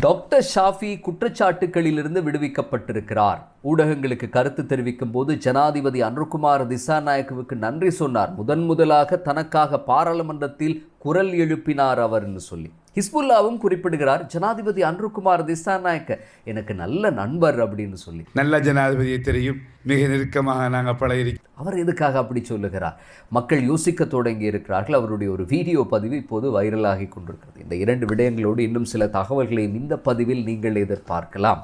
Doctor ஷாஃபி குற்றச்சாட்டுகளிலிருந்து விடுவிக்கப்பட்டிருக்கிறார். ஊடகங்களுக்கு கருத்து தெரிவிக்கும் போது ஜனாதிபதி அன்ருகுமார் திசாநாயக்கவுக்கு நன்றி சொன்னார். முதன் முதலாக தனக்காக பாராளுமன்றத்தில் குரல் எழுப்பினார் அவர்னு சொல்லி. ஹிஸ்புல்லாவும் குறிப்பிடுகிறார் ஜனாதிபதி அன்ருகுமார் திசாநாயக்க எனக்கு நல்ல நண்பர் அப்படின்னு சொல்லி. நல்ல ஜனாதிபதியை தெரியும். மிக நெருக்கமாக நாங்கள் பழகி அவர் எதுக்காக அப்படி சொல்லுகிறார்? மக்கள் யோசிக்க தொடங்கி இருக்கிறார்கள். அவருடைய ஒரு வீடியோ பதிவு இப்போது வைரலாகி கொண்டிருக்கிறது. இந்த இரண்டு விடயங்களோடு இன்னும் சில தகவல்களையும் இந்த பதிவில் நீங்கள் எதிர்பார்க்கலாம்.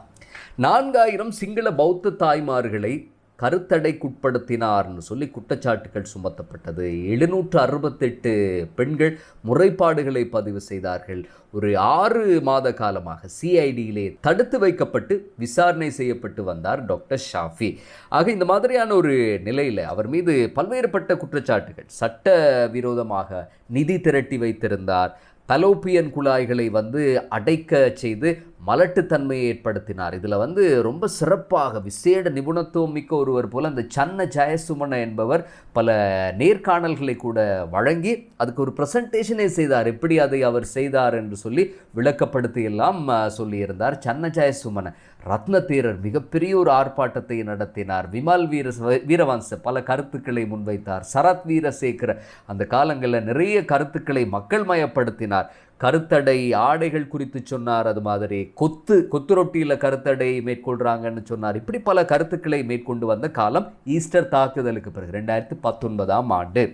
நான்காயிரம் சிங்கள பௌத்த தாய்மார்களை கருத்தடைக்குட்படுத்தினார்னு சொல்லி குற்றச்சாட்டுகள் சுமத்தப்பட்டது. எழுநூற்று அறுபத்தெட்டு பெண்கள் முறைப்பாடுகளை பதிவு செய்தார்கள். ஒரு ஆறு மாத காலமாக சிஐடியிலே தடுத்து வைக்கப்பட்டு விசாரணை செய்யப்பட்டு வந்தார் டாக்டர் ஷாஃபி. ஆக இந்த மாதிரியான ஒரு நிலையில் அவர் மீது பல்வேறுபட்ட குற்றச்சாட்டுகள் சட்ட விரோதமாக நிதி திரட்டி வைத்திருந்தார். பலோப்பியன் குழாய்களை வந்து அடைக்க செய்து மலட்டுத்தன்மையை ஏற்படுத்தினார். இதில் வந்து ரொம்ப சிறப்பாக விசேட நிபுணத்துவம் மிக்க ஒருவர் போல் அந்த சன்ன ஜெயசுமன என்பவர் பல நேர்காணல்களை கூட வழங்கி அதுக்கு ஒரு ப்ரெசன்டேஷனே செய்தார். எப்படி அதை அவர் செய்தார் என்று சொல்லி விளக்கப்படுத்தி எல்லாம் சொல்லியிருந்தார். சன்ன ஜெயசுமன ரத்னதீரர் மிகப்பெரிய ஒரு ஆர்ப்பாட்டத்தை நடத்தினார். விமல் வீர வீரவன்ச பல கருத்துக்களை முன்வைத்தார். சரத் வீரசேகர அந்த காலங்களில் நிறைய கருத்துக்களை மக்கள் மயப்படுத்தினார். கருத்தடை ஆடைகள் குறித்து சொன்னார். அது மாதிரி கொத்து கொத்து ரொட்டியில் கருத்தடை மேற்கொள்கிறாங்கன்னு சொன்னார். இப்படி பல கருத்துக்களை மேற்கொண்டு வந்த காலம் ஈஸ்டர் தாக்குதலுக்கு பிறகு ரெண்டாயிரத்தி பத்தொன்பதாம் ஆண்டு.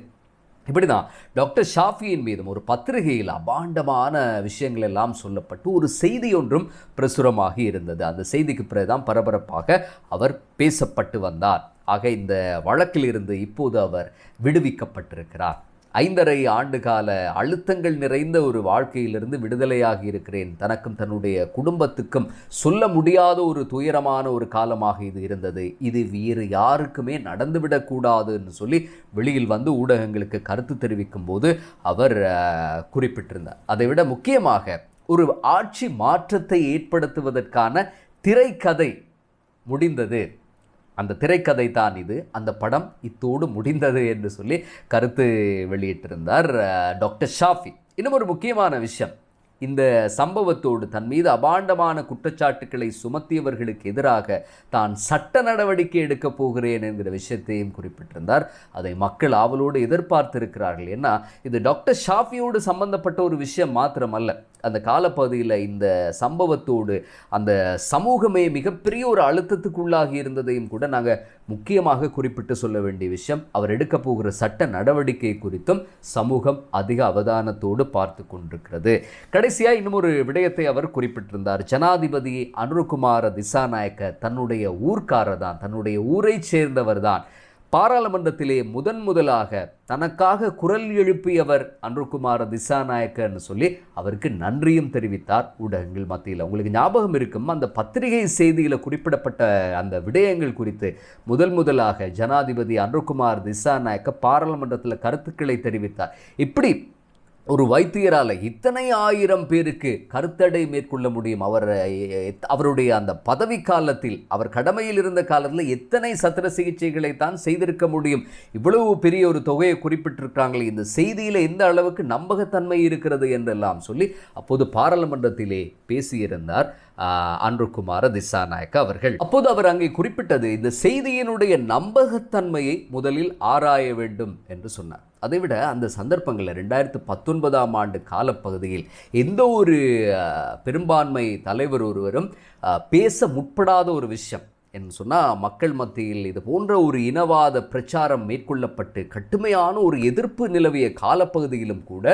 இப்படி தான் டாக்டர் ஷாஃபியின் மீதும் ஒரு பத்திரிகையில் அபாண்டமான விஷயங்கள் எல்லாம் சொல்லப்பட்டு ஒரு செய்தி ஒன்றும் பிரசுரமாகி இருந்தது. அந்த செய்திக்கு பிறகுதான் பரபரப்பாக அவர் பேசப்பட்டு வந்தார். ஆக இந்த வழக்கில் இருந்து இப்போது அவர் விடுவிக்கப்பட்டிருக்கிறார். ஐந்தரை ஆண்டு கால அழுத்தங்கள் நிறைந்த ஒரு வாழ்க்கையிலிருந்து விடுதலையாகி இருக்கிறேன். தனக்கும் தன்னுடைய குடும்பத்துக்கும் சொல்ல முடியாத ஒரு துயரமான ஒரு காலமாக இது இருந்தது. இது வேறு யாருக்குமே நடந்துவிடக்கூடாதுன்னு சொல்லி வெளியில் வந்து ஊடகங்களுக்கு கருத்து தெரிவிக்கும் போது அவர் குறிப்பிட்டிருந்தார். அதை விட முக்கியமாக ஒரு ஆட்சி மாற்றத்தை ஏற்படுத்துவதற்கான திரைக்கதை முடிந்தது. அந்த திரைக்கதை தான் இது. அந்த படம் இத்தோடு முடிந்தது என்று சொல்லி கருத்து வெளியிட்டிருந்தார் டாக்டர் ஷாஃபி. இன்னும் ஒரு முக்கியமான விஷயம். இந்த சம்பவத்தோடு தன் மீது அபாண்டமான குற்றச்சாட்டுக்களை சுமத்தியவர்களுக்கு எதிராக தான் சட்ட நடவடிக்கை எடுக்கப் போகிறேன் என்கிற விஷயத்தையும் குறிப்பிட்டிருந்தார். அதை மக்கள் ஆவலோடு எதிர்பார்த்திருக்கிறார்கள். ஏன்னா இது டாக்டர் ஷாஃபியோடு சம்பந்தப்பட்ட ஒரு விஷயம் மாத்திரமல்ல. அந்த காலப்பகுதியில் இந்த சம்பவத்தோடு அந்த சமூகமே மிகப்பெரிய ஒரு அழுத்தத்துக்குள்ளாகி இருந்ததையும் கூட நாங்கள் முக்கியமாக குறிப்பிட்டு சொல்ல வேண்டிய விஷயம் அவர் எடுக்க போகிற சட்ட நடவடிக்கை குறித்தும் சமூகம் அதிக அவதானத்தோடு பார்த்து கொண்டிருக்கிறது. கடைசியாக இன்னும் ஒரு விடயத்தை அவர் குறிப்பிட்டிருந்தார். ஜனாதிபதி அனுருகுமார திசாநாயக்க தன்னுடைய ஊர்க்காரர் தான் தன்னுடைய ஊரைச் சேர்ந்தவர் தான் பாராளுமன்றத்திலே முதன் முதலாக தனக்காக குரல் எழுப்பியவர் அன்ருகுமார திசாநாயக்கன்னு சொல்லி அவருக்கு நன்றியும் தெரிவித்தார் ஊடகங்கள் மத்தியில். உங்களுக்கு ஞாபகம் இருக்கும் அந்த பத்திரிகை செய்தியில் குறிப்பிடப்பட்ட அந்த விடயங்கள் குறித்து முதல் முதலாக ஜனாதிபதி அன்ருகுமார் திசாநாயக்க பாராளுமன்றத்தில் கருத்துக்களை தெரிவித்தார். இப்படி ஒரு வைத்தியரால் இத்தனை ஆயிரம் பேருக்கு கருத்தடை மேற்கொள்ள முடியும். அவர் அவருடைய அந்த பதவி காலத்தில் அவர் கடமையில் இருந்த காலத்தில் எத்தனை சத்திர சிகிச்சைகளை தான் செய்திருக்க முடியும்? இவ்வளவு பெரிய ஒரு தொகையை குறிப்பிட்டிருக்காங்களே இந்த செய்தியில் எந்த அளவுக்கு நம்பகத்தன்மை இருக்கிறது என்றெல்லாம் சொல்லி அப்போது பாராளுமன்றத்திலே பேசியிருந்தார். அன்றுகுமார திசாநாயக்க அவர்கள். அப்போது அவர் அங்கே குறிப்பிட்டது இந்த செய்தியினுடைய நம்பகத்தன்மையை முதலில் ஆராய வேண்டும் என்று சொன்னார். அதைவிட அந்த சந்தர்ப்பங்களில் ரெண்டாயிரத்து பத்தொன்பதாம் ஆண்டு காலப்பகுதியில் எந்த ஒரு பெரும்பான்மை தலைவர் ஒருவரும் பேச முற்படாத ஒரு விஷயம் என்று சொன்னால் மக்கள் மத்தியில் இது போன்ற ஒரு இனவாத பிரச்சாரம் மேற்கொள்ளப்பட்டு கடுமையான ஒரு எதிர்ப்பு நிலவிய காலப்பகுதியிலும் கூட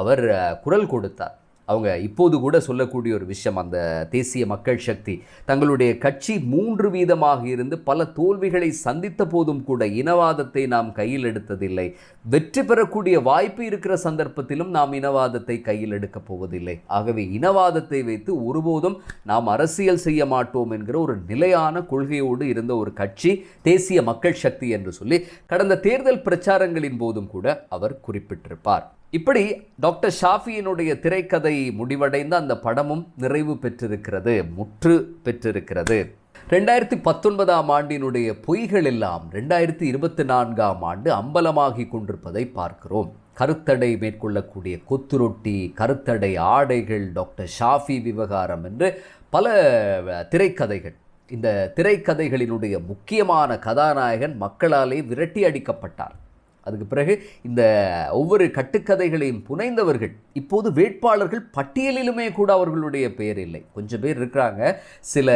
அவர் குரல் கொடுத்தார். அவங்க இப்போது கூட சொல்லக்கூடிய ஒரு விஷயம் அந்த தேசிய மக்கள் சக்தி. தங்களுடைய கட்சி மூன்று வீதமாக இருந்து பல தோல்விகளை சந்தித்த போதும் கூட இனவாதத்தை நாம் கையில் எடுத்ததில்லை. வெற்றி பெறக்கூடிய வாய்ப்பு இருக்கிற சந்தர்ப்பத்திலும் நாம் இனவாதத்தை கையில் எடுக்கப் போவதில்லை. ஆகவே இனவாதத்தை வைத்து ஒருபோதும் நாம் அரசியல் செய்ய மாட்டோம் என்கிற ஒரு நிலையான கொள்கையோடு இருந்த ஒரு கட்சி தேசிய மக்கள் சக்தி என்று சொல்லி கடந்த தேர்தல் பிரச்சாரங்களின் போதும் கூட அவர் குறிப்பிட்டிருப்பார். இப்படி டாக்டர் ஷாஃபியினுடைய திரைக்கதை முடிவடைந்த அந்த படமும் நிறைவு பெற்றிருக்கிறது முற்று பெற்றிருக்கிறது. ரெண்டாயிரத்தி பத்தொன்பதாம் ஆண்டினுடைய பொய்கள் எல்லாம் ரெண்டாயிரத்தி இருபத்தி நான்காம் ஆண்டு அம்பலமாகி கொண்டிருப்பதை பார்க்கிறோம். கருத்தடை மேற்கொள்ளக்கூடிய கொத்துரொட்டி கருத்தடை ஆடைகள் டாக்டர் ஷாஃபி விவகாரம் என்று பல திரைக்கதைகள். இந்த திரைக்கதைகளினுடைய முக்கியமான கதாநாயகன் மக்களாலே விரட்டி அடிக்கப்பட்டார். அதுக்கு பிறகு இந்த ஒவ்வொரு கட்டுக்கதைகளையும் புனைந்தவர்கள் இப்போது வேட்பாளர்கள் பட்டியலிலுமே கூட அவர்களுடைய பெயர் இல்லை. கொஞ்சம் பேர் இருக்கிறாங்க. சில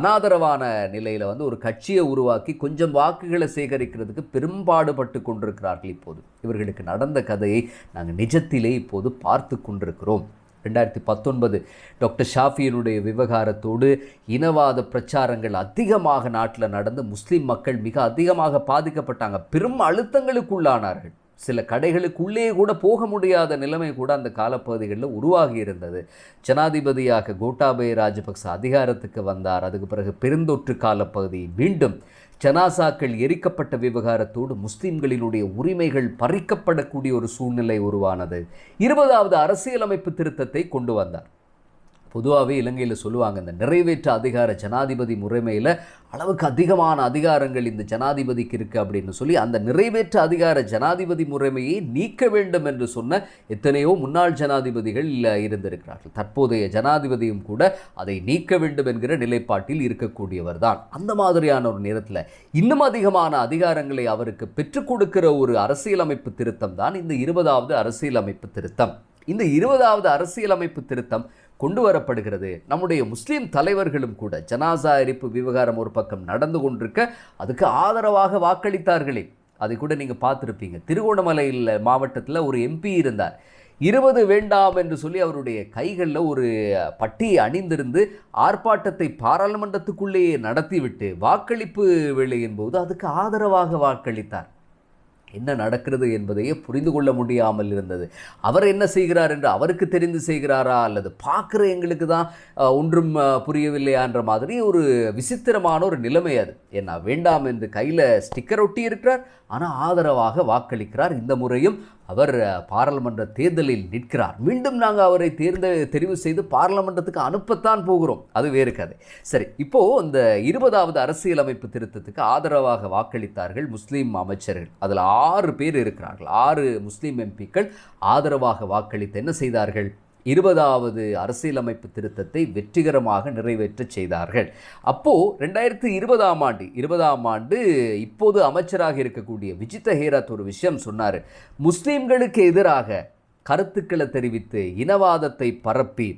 அனாதரவான நிலையில் வந்து ஒரு கட்சியை உருவாக்கி கொஞ்சம் வாக்குகளை சேகரிக்கிறதுக்கு பெரும்பாடுபட்டு கொண்டிருக்கிறார்கள் இப்போது. இவர்களுக்கு நடந்த கதையை நாங்கள் நிஜத்திலே இப்போது பார்த்து கொண்டிருக்கிறோம். ரெண்டாயிரத்தி பத்தொன்பது. டாக்டர் ஷாஃபியினுடைய விவகாரத்தோடு இனவாத பிரச்சாரங்கள் அதிகமாக நாட்டில் நடந்து முஸ்லீம் மக்கள் மிக அதிகமாக பாதிக்கப்பட்டாங்க. பெரும் அழுத்தங்களுக்குள்ளானார்கள். சில கடைகளுக்குள்ளேயே கூட போக முடியாத நிலைமை கூட அந்த காலப்பகுதிகளில் உருவாகி இருந்தது ஜனாதிபதியாக கோட்டாபய ராஜபக்ச அதிகாரத்துக்கு வந்தார். அதுக்கு பிறகு பெருந்தொற்று காலப்பகுதி மீண்டும் ஜனாசாக்கள் எரிக்கப்பட்ட விவகாரத்தோடு முஸ்லிம்களினுடைய உரிமைகள் பறிக்கப்படக்கூடிய ஒரு சூழ்நிலை உருவானது. இருபதாவது அரசியலமைப்பு திருத்தத்தை கொண்டு வந்தார். பொதுவாகவே இலங்கையில் சொல்லுவாங்க இந்த நிறைவேற்ற அதிகார ஜனாதிபதி முறைமையில் அளவுக்கு அதிகமான அதிகாரங்கள் இந்த ஜனாதிபதிக்கு இருக்குது அப்படின்னு சொல்லி அந்த நிறைவேற்ற அதிகார ஜனாதிபதி முறைமையை நீக்க வேண்டும் என்று சொன்ன எத்தனையோ முன்னாள் ஜனாதிபதிகள் இருந்திருக்கிறார்கள். தற்போதைய ஜனாதிபதியும் கூட அதை நீக்க வேண்டும் என்கிற நிலைப்பாட்டில் இருக்கக்கூடியவர் தான். அந்த மாதிரியான ஒரு நேரத்தில் இன்னும் அதிகமான அதிகாரங்களை அவருக்கு பெற்றுக் கொடுக்கிற ஒரு அரசியலமைப்பு திருத்தம் தான் இந்த இருபதாவது அரசியலமைப்பு திருத்தம். இந்த இருபதாவது அரசியலமைப்பு திருத்தம் கொண்டு வரப்படுகிறது நம்முடைய முஸ்லீம் தலைவர்களும் கூட ஜனாசா எரிப்பு விவகாரம் ஒரு பக்கம் நடந்து கொண்டிருக்க அதுக்கு ஆதரவாக வாக்களித்தார்களே. அதை கூட நீங்கள் பார்த்துருப்பீங்க. திருகோணமலையில் மாவட்டத்தில் ஒரு எம்பி இருந்தார். இருபது வேண்டாம் என்று சொல்லி அவருடைய கைகளில் ஒரு பட்டியை அணிந்திருந்து ஆர்ப்பாட்டத்தை பாராளுமன்றத்துக்குள்ளேயே நடத்திவிட்டு வாக்களிப்பு வேளையின் போது அதுக்கு ஆதரவாக வாக்களித்தார். என்ன நடக்கிறது என்பதையே புரிந்து கொள்ள முடியாமல் இருந்தது. அவர் என்ன செய்கிறார் என்று அவருக்கு தெரிந்து செய்கிறாரா அல்லது பார்க்குற எங்களுக்கு தான் ஒன்றும் புரியவில்லையான்ற மாதிரி ஒரு விசித்திரமான ஒரு நிலைமை அது. ஏன்னா வேண்டாம் என்று கையில் ஸ்டிக்கர் ஒட்டி இருக்கிறார் ஆனால் ஆதரவாக வாக்களிக்கிறார். இந்த முறையும் அவர் பாராளுமன்ற தேர்தலில் நிற்கிறார். மீண்டும் நாங்கள் அவரை தேர்ந்த தெரிவு செய்து பாராளுமன்றத்துக்கு அனுப்பத்தான் போகிறோம். அது வேறு கதை. சரி இப்போது இந்த இருபதாவது அரசியலமைப்பு திருத்தத்துக்கு ஆதரவாக வாக்களித்தார்கள் முஸ்லீம் அமைச்சர்கள். அதில் ஆறு பேர் இருக்கிறார்கள். ஆறு முஸ்லீம் எம்பிக்கள் ஆதரவாக வாக்களித்து என்ன செய்தார்கள்? இருபதாவது அரசியலமைப்பு திருத்தத்தை வெற்றிகரமாக நிறைவேற்ற செய்தார்கள். அப்போது ரெண்டாயிரத்தி இருபதாம் ஆண்டு இருபதாம் ஆண்டு இப்போது அமைச்சராக இருக்கக்கூடிய விஜித்த ஹேரத் ஒரு விஷயம் சொன்னார். முஸ்லீம்களுக்கு எதிராக கருத்துக்களை தெரிவித்து இனவாதத்தை பரப்பி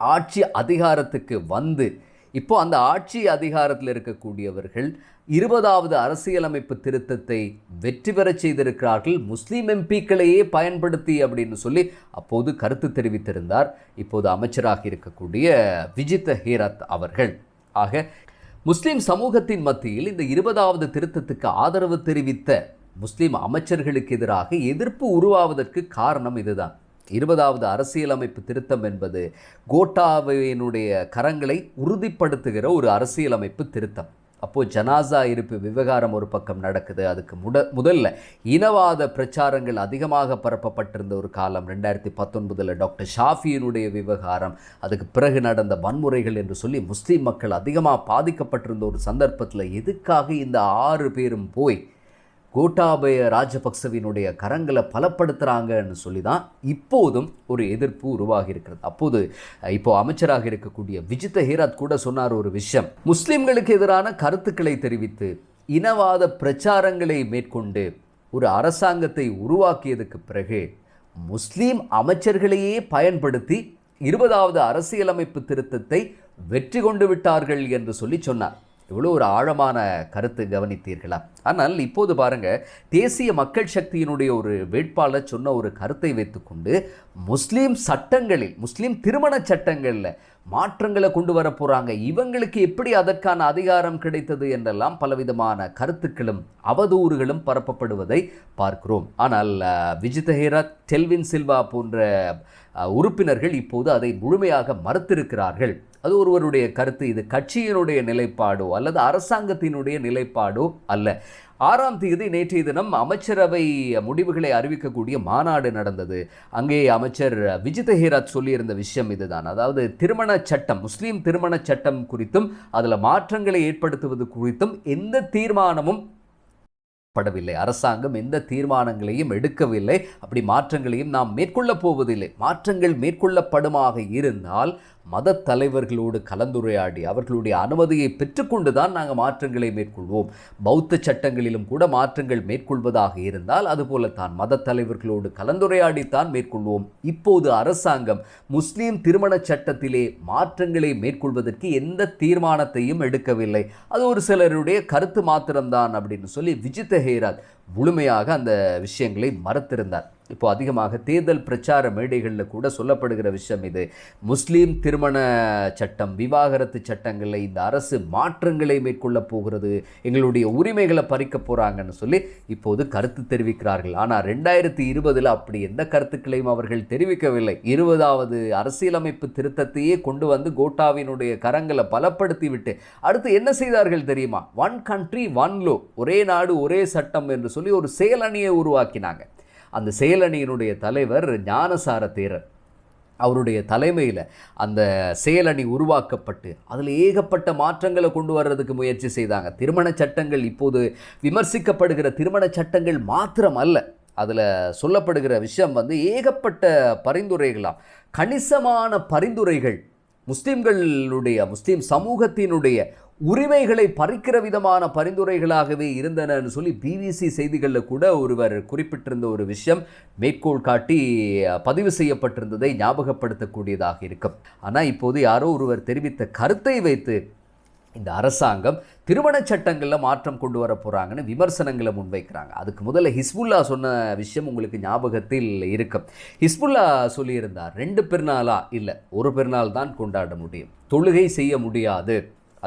ஆட்சி அதிகாரத்துக்கு வந்து இப்போ அந்த ஆட்சி அதிகாரத்தில் இருக்கக்கூடியவர்கள் இருபதாவது அரசியலமைப்பு திருத்தத்தை வெற்றி பெறச் செய்திருக்கிறார்கள். முஸ்லீம் எம்பிக்களையே பயன்படுத்தி அப்படின்னு சொல்லி அப்போது கருத்து தெரிவித்திருந்தார். இப்போது அமைச்சராக இருக்கக்கூடிய விஜித ஹீரத் அவர்கள். ஆக முஸ்லீம் சமூகத்தின் மத்தியில் இந்த இருபதாவது திருத்தத்துக்கு ஆதரவு தெரிவித்த முஸ்லீம் அமைச்சர்களுக்கு எதிராக எதிர்ப்பு உருவாவதற்கு காரணம் இதுதான். இருபதாவது அரசியலமைப்பு திருத்தம் என்பது கோட்டாவினுடைய கரங்களை உறுதிப்படுத்துகிற ஒரு அரசியலமைப்பு திருத்தம். அப்போது ஜனாசா இருப்பு விவகாரம் ஒரு பக்கம் நடக்குது. அதுக்கு முட முதல்ல இனவாத பிரச்சாரங்கள் அதிகமாக பரப்பப்பட்டிருந்த ஒரு காலம் ரெண்டாயிரத்தி பத்தொன்பதில் டாக்டர் ஷாஃபியினுடைய விவகாரம் அதுக்கு பிறகு நடந்த வன்முறைகள் என்று சொல்லி முஸ்லீம் மக்கள் அதிகமாக பாதிக்கப்பட்டிருந்த ஒரு சந்தர்ப்பத்தில் எதுக்காக இந்த ஆறு பேரும் போய் கோட்டாபய ராஜபக்சவினுடைய கரங்களை பலப்படுத்துகிறாங்கன்னு சொல்லி தான் இப்போதும் ஒரு எதிர்ப்பு உருவாகி இருக்கிறது அப்போது இப்போ அமைச்சராக இருக்கக்கூடிய விஜித ஹீராத் கூட சொன்னார் ஒரு விஷயம். முஸ்லிம்களுக்கு எதிரான கருத்துக்களை தெரிவித்து இனவாத பிரச்சாரங்களை மேற்கொண்டு ஒரு அரசாங்கத்தை உருவாக்கியதுக்கு பிறகு முஸ்லீம் அமைச்சர்களையே பயன்படுத்தி இருபதாவது அரசியலமைப்பு திருத்தத்தை வெற்றி கொண்டு விட்டார்கள் என்று சொல்லி சொன்னார். இவ்வளோ ஒரு ஆழமான கருத்து கவனித்தீர்களா? ஆனால் இப்போது பாருங்க தேசிய மக்கள் சக்தியினுடைய ஒரு வேட்பாளர் சொன்ன ஒரு கருத்தை வைத்துக்கொண்டு முஸ்லீம் சட்டங்களில் முஸ்லீம் திருமண சட்டங்களில் மாற்றங்களை கொண்டு வர போகிறாங்க இவங்களுக்கு எப்படி அதற்கான அதிகாரம் கிடைத்தது என்றெல்லாம் பலவிதமான கருத்துக்களும் அவதூறுகளும் பரப்பப்படுவதை பார்க்கிறோம். ஆனால் விஜித் விஜித டெல்வின் சில்வா போன்ற உறுப்பினர்கள் இப்போது அதை முழுமையாக மறுத்திருக்கிறார்கள். அது ஒருவருடைய கருத்து இது கட்சியினுடைய நிலைப்பாடோ அல்லது அரசாங்கத்தினுடைய நிலைப்பாடோ அல்ல. ஆறாம் தேதி நேற்றைய தினம் அமைச்சரவை முடிவுகளை அறிவிக்கக்கூடிய மாநாடு நடந்தது. அங்கே அமைச்சர் விஜித ஹேராத் சொல்லியிருந்த விஷயம் இதுதான். அதாவது திருமண சட்டம் முஸ்லீம் திருமண சட்டம் குறித்தும் அதில் மாற்றங்களை ஏற்படுத்துவது குறித்தும் எந்த தீர்மானமும் படவில்லை. அரசாங்கம் எந்த தீர்மானங்களையும் எடுக்கவில்லை. அப்படி மாற்றங்களையும் நாம் மேற்கொள்ளப் போவதில்லை. மாற்றங்கள் மேற்கொள்ளப்படுமாக இருந்தால் மத தலைவர்களோடு கலந்துரையாடி அவர்களுடைய அனுமதியை பெற்றுக்கொண்டு தான் நாங்கள் மாற்றங்களை மேற்கொள்வோம். பௌத்த சட்டங்களிலும் கூட மாற்றங்கள் மேற்கொள்வதாக இருந்தால் அதுபோலத்தான் மத தலைவர்களோடு கலந்துரையாடித்தான் மேற்கொள்வோம். இப்போது அரசாங்கம் முஸ்லீம் திருமண சட்டத்திலே மாற்றங்களை மேற்கொள்வதற்கு எந்த தீர்மானத்தையும் எடுக்கவில்லை. அது ஒரு சிலருடைய கருத்து மாத்திரம்தான் அப்படின்னு சொல்லி விஜித்த ஹேராத் முழுமையாக அந்த விஷயங்களை மறுத்திருந்தார். இப்போ அதிகமாக தேர்தல் பிரச்சார மேடைகளில் கூட சொல்லப்படுகிற விஷயம் இது. முஸ்லீம் திருமண சட்டம் விவாகரத்து சட்டங்களில் இந்த அரசு மாற்றங்களை மேற்கொள்ளப் போகிறது எங்களுடைய உரிமைகளை பறிக்க போகிறாங்கன்னு சொல்லி இப்போது கருத்து தெரிவிக்கிறார்கள். ஆனால் ரெண்டாயிரத்தி இருபதில் அப்படி எந்த கருத்துக்களையும் அவர்கள் தெரிவிக்கவில்லை. இருபதாவது அரசியலமைப்பு திருத்தத்தையே கொண்டு வந்து கோட்டாவினுடைய கரங்களை பலப்படுத்தி விட்டு அடுத்து என்ன செய்தார்கள் தெரியுமா? ஒன் கண்ட்ரி ஒன் லோ ஒரே நாடு ஒரே சட்டம் என்று சொல்லி ஒரு செயலணியை உருவாக்கினாங்க. அந்த செயலணியினுடைய தலைவர் ஞானசார தேரர். அவருடைய தலைமையில் அந்த செயலணி உருவாக்கப்பட்டு அதில் ஏகப்பட்ட மாற்றங்களை கொண்டு வர்றதுக்கு முயற்சி செய்தாங்க. திருமண சட்டங்கள் இப்போது விமர்சிக்கப்படுகிற திருமண சட்டங்கள் மாத்திரம் அல்ல அதில் சொல்லப்படுகிற விஷயம் வந்து ஏகப்பட்ட பரிந்துரைகளாம். கணிசமான பரிந்துரைகள் முஸ்லீம்களுடைய முஸ்லீம் சமூகத்தினுடைய உரிமைகளை பறிக்கிற விதமான பரிந்துரைகளாகவே இருந்தனன்னு சொல்லி பிபிசி செய்திகளில் கூட ஒருவர் குறிப்பிட்டிருந்த ஒரு விஷயம் மேற்கோள் காட்டி பதிவு செய்யப்பட்டிருந்ததை ஞாபகப்படுத்தக்கூடியதாக இருக்கும். ஆனால் இப்போது யாரோ ஒருவர் தெரிவித்த கருத்தை வைத்து இந்த அரசாங்கம் திருமண சட்டங்களில் மாற்றம் கொண்டு வர போகிறாங்கன்னு விமர்சனங்களை முன்வைக்கிறாங்க. அதுக்கு முதல்ல ஹிஸ்புல்லா சொன்ன விஷயம் உங்களுக்கு ஞாபகத்தில் இருக்கும். ஹிஸ்புல்லா சொல்லியிருந்தார் ரெண்டு பெருநாளா? இல்லை ஒரு பெருநாள் தான் கொண்டாட முடியும். தொழுகை செய்ய முடியாது.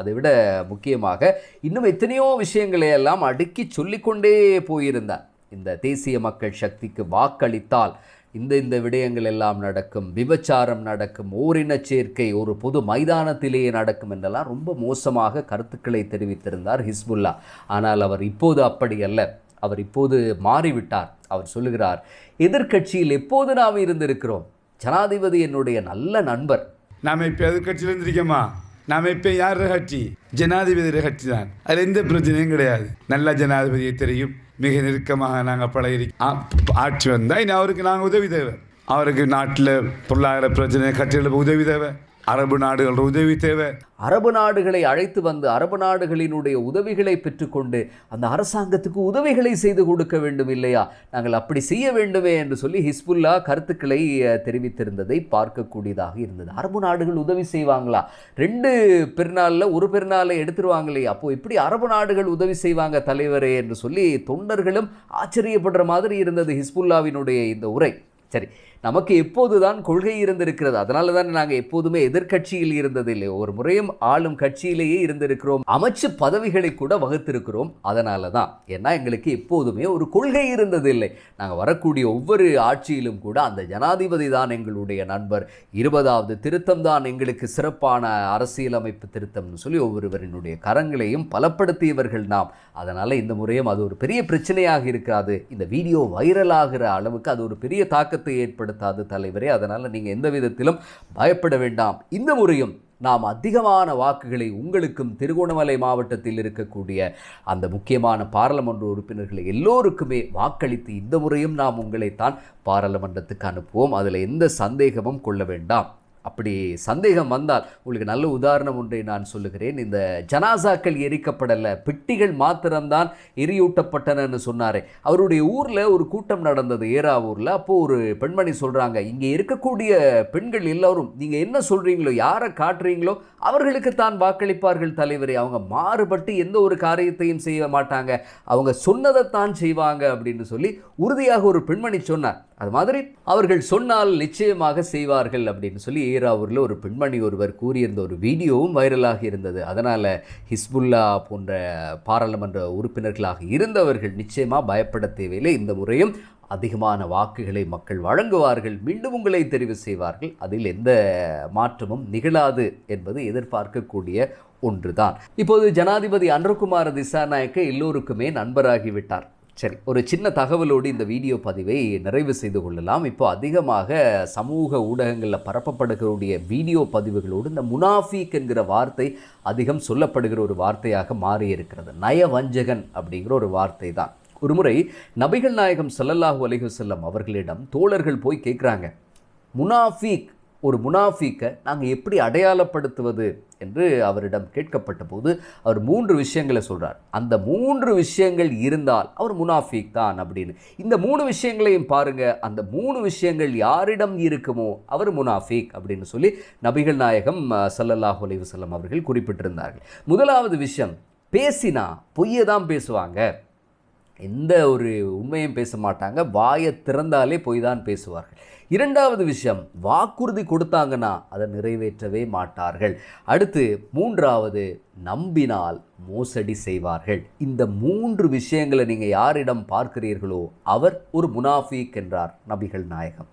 அதை விட முக்கியமாக இன்னும் எத்தனையோ விஷயங்களை எல்லாம் அடுக்கி சொல்லிக்கொண்டே போயிருந்தார் இந்த தேசிய மக்கள் சக்திக்கு வாக்களித்தால் இந்த இந்த விடயங்கள் எல்லாம் நடக்கும் விபச்சாரம் நடக்கும் ஓரினச் சேர்க்கை ஒரு பொது மைதானத்திலேயே நடக்கும் என்றெல்லாம் ரொம்ப மோசமாக கருத்துக்களை தெரிவித்திருந்தார் ஹிஸ்புல்லா. ஆனால் அவர் இப்போது அப்படி அல்ல. அவர் இப்போது மாறிவிட்டார். அவர் சொல்லுகிறார் எதிர்க்கட்சியில் எப்போது நாம் இருந்திருக்கிறோம்? ஜனாதிபதி என்னுடைய நல்ல நண்பர். நாம் இப்போ எதிர்கட்சியில் இருந்திருக்கோமா? நாம் இப்போ யார் ரகட்சி ஜனாதிபதி ரகட்சி தான். அதில் எந்த பிரச்சனையும் கிடையாது. நல்ல ஜனாதிபதியை தெரியும். மிக நெருக்கமாக நாங்கள் பழகி ஆட்சி வந்தால் இனி அவருக்கு நாங்கள் உதவி தேவை. அவருக்கு நாட்டில் பொருளாதார பிரச்சனை கட்சிகளுக்கு உதவி தேவை. அரபு நாடுகள் உதவி தேவை. அரபு நாடுகளை அழைத்து வந்து அரபு நாடுகளினுடைய உதவிகளை பெற்றுக்கொண்டு அந்த அரசாங்கத்துக்கு உதவிகளை செய்து கொடுக்க வேண்டும் இல்லையா? நாங்கள் அப்படி செய்ய வேண்டுமே என்று சொல்லி ஹிஸ்புல்லா கருத்துக்களை தெரிவித்திருந்ததை பார்க்கக்கூடியதாக இருந்தது. அரபு நாடுகள் உதவி செய்வாங்களா? ரெண்டு பெருநாளில் ஒரு பெருநாளை எடுத்துருவாங்களே அப்போ இப்படி அரபு நாடுகள் உதவி செய்வாங்க தலைவரே என்று சொல்லி தொண்டர்களும் ஆச்சரியப்படுற மாதிரி இருந்தது ஹிஸ்புல்லாவினுடைய இந்த உரை. சரி நமக்கு எப்போதுதான் கொள்கை இருந்திருக்கிறது. அதனால தான் நாங்கள் எப்போதுமே எதிர்க்கட்சியில் இருந்ததில்லை. ஒரு முறையும் ஆளும் கட்சியிலேயே இருந்திருக்கிறோம். அமைச்சு பதவிகளை கூட வகுத்திருக்கிறோம். அதனால தான் ஏன்னா எங்களுக்கு எப்போதுமே ஒரு கொள்கை இருந்ததில்லை. நாங்கள் வரக்கூடிய ஒவ்வொரு ஆட்சியிலும் கூட அந்த ஜனாதிபதி தான் எங்களுடைய நண்பர். இருபதாவது திருத்தம் தான் எங்களுக்கு சிறப்பான அரசியலமைப்பு திருத்தம்னு சொல்லி ஒவ்வொருவரினுடைய கரங்களையும் பலப்படுத்தியவர்கள் நாம். அதனால் இந்த முறையும் அது ஒரு பெரிய பிரச்சனையாக இருக்காது. இந்த வீடியோ வைரலாகிற அளவுக்கு அது ஒரு பெரிய தாக்கத்தை பயன்படுத்தாது தலைவரே. அதனால் நீங்கள் எந்த விதத்திலும் பயப்பட வேண்டாம். இந்த முறையும் நாம் அதிகமான வாக்குகளை உங்களுக்கும் திருகோணமலை மாவட்டத்தில் இருக்கக்கூடிய அந்த முக்கியமான பாராளுமன்ற உறுப்பினர்களை எல்லோருக்குமே வாக்களித்து இந்த முறையும் நாம் உங்களைத்தான் பாராளுமன்றத்துக்கு அனுப்புவோம். அதில் எந்த சந்தேகமும் கொள்ள வேண்டாம். அப்படி சந்தேகம் வந்தால் உங்களுக்கு நல்ல உதாரணம் ஒன்றை நான் சொல்லுகிறேன். இந்த ஜனாசாக்கள் எரிக்கப்படலை பெட்டிகள் மாத்திரம்தான் எரியூட்டப்பட்டனன்னு சொன்னாரே. அவருடைய ஊரில் ஒரு கூட்டம் நடந்தது ஏராவூரில் அப்போது ஒரு பெண்மணி சொல்கிறாங்க இங்கே இருக்கக்கூடிய பெண்கள் எல்லோரும் நீங்கள் என்ன சொல்கிறீங்களோ யாரை காட்டுறீங்களோ அவர்களுக்கு தான் வாக்களிப்பார்கள் தலைவரே. அவங்க மாறுபட்டு எந்த ஒரு காரியத்தையும் செய்ய மாட்டாங்க. அவங்க சொன்னதைத்தான் செய்வாங்க. அப்படின்னு சொல்லி உறுதியாக ஒரு பெண்மணி சொன்னார். அது மாதிரி அவர்கள் சொன்னால் நிச்சயமாக செய்வார்கள் அப்படின்னு சொல்லி ஈராவூரில் ஒரு பெண்மணி ஒருவர் கூறியிருந்த ஒரு வீடியோவும் வைரலாக இருந்தது. அதனால் ஹிஸ்புல்லா போன்ற பாராளுமன்ற உறுப்பினர்களாக இருந்தவர்கள் நிச்சயமாக பயப்பட தேவையில்லை. இந்த முறையும் அதிகமான வாக்குகளை மக்கள் வழங்குவார்கள். மீண்டும் உங்களை தெரிவு செய்வார்கள். அதில் எந்த மாற்றமும் நிகழாது என்பது எதிர்பார்க்கக்கூடிய ஒன்றுதான். இப்போது ஜனாதிபதி அன்றகுமார திசாநாயக்க எல்லோருக்குமே நண்பராகிவிட்டார் சரி ஒரு சின்ன தகவலோடு இந்த வீடியோ பதிவை நிறைவு செய்து கொள்ளலாம். இப்போ அதிகமாக சமூக ஊடகங்களில் பரப்பப்படுகிறக்கூடிய வீடியோ பதிவுகளோடு இந்த முனாஃபீக் என்கிற வார்த்தை அதிகம் சொல்லப்படுகிற ஒரு வார்த்தையாக மாறி இருக்கிறது நயவஞ்சகன் அப்படிங்கிற ஒரு வார்த்தை தான். ஒரு முறை நபிகள் நாயகம் சல்லல்லாஹு அலிஹசல்லம் அவர்களிடம் தோழர்கள் போய் கேட்குறாங்க முனாஃபீக் ஒரு முனாஃபீக்கை நாங்கள் எப்படி அடையாளப்படுத்துவது என்று அவரிடம் கேட்கப்பட்ட போது அவர் மூன்று விஷயங்களை சொல்கிறார் அந்த மூன்று விஷயங்கள் இருந்தால் அவர் முனாஃபீக் தான் அப்படின்னு. இந்த மூணு விஷயங்களையும் பாருங்கள் அந்த மூணு விஷயங்கள் யாரிடம் இருக்குமோ அவர் முனாஃபீக் அப்படின்னு சொல்லி நபிகள் நாயகம் சல்லல்லாஹ் அலைவசல்லம் அவர்கள் குறிப்பிட்டிருந்தார்கள். முதலாவது விஷயம் பேசினா பொய்யை தான் பேசுவாங்க. எந்த ஒரு உண்மையும் பேச மாட்டாங்க. வாயை திறந்தாலே போய் தான் பேசுவார்கள். இரண்டாவது விஷயம் வாக்குறுதி கொடுத்தாங்கன்னா அதை நிறைவேற்றவே மாட்டார்கள். அடுத்து மூன்றாவது நம்பினால் மோசடி செய்வார்கள். இந்த மூன்று விஷயங்களை நீங்கள் யாரிடம் பார்க்கிறீர்களோ அவர் ஒரு முனாஃபீக் என்றார் நபிகள் நாயகம்.